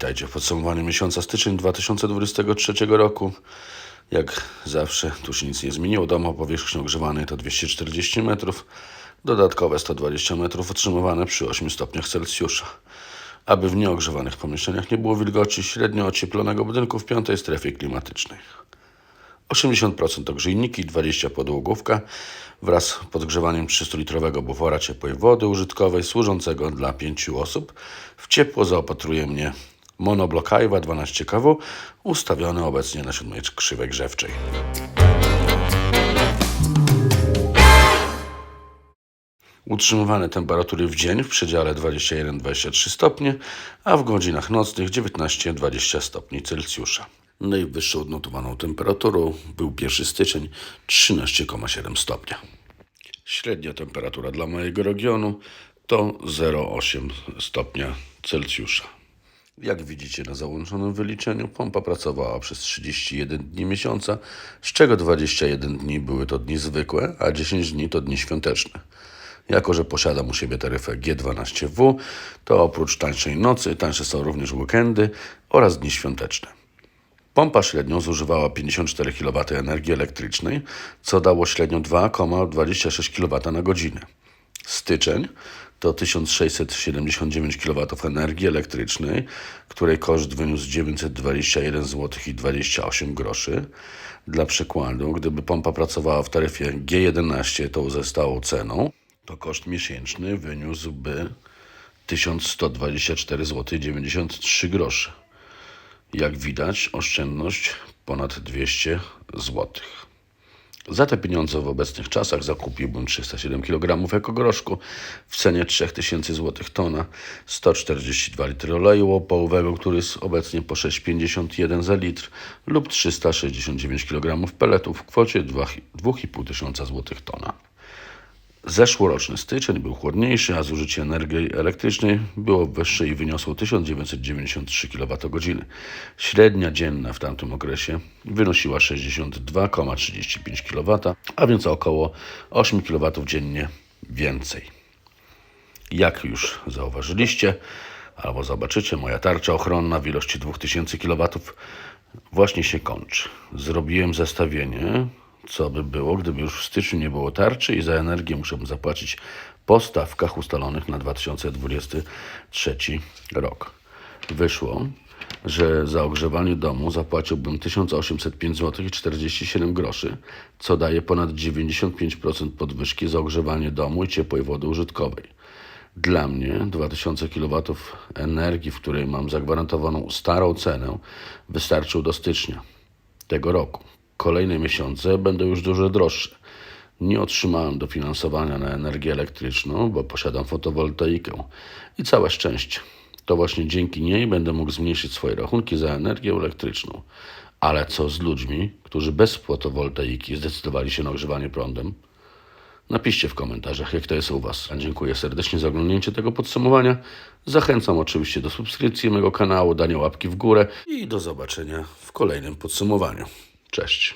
Witajcie w podsumowaniu miesiąca styczeń 2023 roku. Jak zawsze, tu się nic nie zmieniło. Dom o powierzchni ogrzewanej to 240 metrów. Dodatkowe 120 metrów otrzymywane przy 8 stopniach Celsjusza. Aby w nieogrzewanych pomieszczeniach nie było wilgoci, średnio ocieplonego budynku w piątej strefie klimatycznej. 80% to grzejniki, 20% podłogówka wraz z podgrzewaniem 300-litrowego bufora ciepłej wody użytkowej służącego dla 5 osób. W ciepło zaopatruje mnie monoblok Aiwa 12 kW ustawiony obecnie na siódmej krzywej grzewczej. Utrzymywane temperatury w dzień w przedziale 21-23 stopnie, a w godzinach nocnych 19-20 stopni Celsjusza. Najwyższą odnotowaną temperaturą był 1 styczeń 13,7 stopnia. Średnia temperatura dla mojego regionu to 0,8 stopnia Celsjusza. Jak widzicie na załączonym wyliczeniu, pompa pracowała przez 31 dni miesiąca, z czego 21 dni były to dni zwykłe, a 10 dni to dni świąteczne. Jako, że posiadam u siebie taryfę G12W, to oprócz tańszej nocy, tańsze są również weekendy oraz dni świąteczne. Pompa średnio zużywała 54 kW energii elektrycznej, co dało średnio 2,26 kW na godzinę. Styczeń to 1679 kW energii elektrycznej, której koszt wyniósł 921 zł i 28 groszy. Dla przykładu, gdyby pompa pracowała w taryfie G11 tą ze stałą ceną, to koszt miesięczny wyniósłby 1124 zł 93 groszy. Jak widać, oszczędność ponad 200 zł. Za te pieniądze w obecnych czasach zakupiłbym 307 kg ekogroszku w cenie 3000 zł tona, 142 litry oleju opałowego, który jest obecnie po 6,51 za litr lub 369 kg peletów w kwocie 2,5 tysiąca zł tona. Zeszłoroczny styczeń był chłodniejszy, a zużycie energii elektrycznej było wyższe i wyniosło 1993 kWh. Średnia dzienna w tamtym okresie wynosiła 62,35 kW, a więc około 8 kW dziennie więcej. Jak już zauważyliście, albo zobaczycie, moja tarcza ochronna w ilości 2000 kW właśnie się kończy. Zrobiłem zestawienie, co by było, gdyby już w styczniu nie było tarczy i za energię musiałbym zapłacić po stawkach ustalonych na 2023 rok. Wyszło, że za ogrzewanie domu zapłaciłbym 1805 zł i 47 groszy, co daje ponad 95% podwyżki za ogrzewanie domu i ciepłej wody użytkowej. Dla mnie 2000 kW energii, w której mam zagwarantowaną starą cenę, wystarczył do stycznia tego roku. Kolejne miesiące będą już dużo droższe. Nie otrzymałem dofinansowania na energię elektryczną, bo posiadam fotowoltaikę i całe szczęście. To właśnie dzięki niej będę mógł zmniejszyć swoje rachunki za energię elektryczną. Ale co z ludźmi, którzy bez fotowoltaiki zdecydowali się na ogrzewanie prądem? Napiszcie w komentarzach, jak to jest u Was. Dziękuję serdecznie za oglądnięcie tego podsumowania. Zachęcam oczywiście do subskrypcji mojego kanału, dania łapki w górę i do zobaczenia w kolejnym podsumowaniu. Cześć.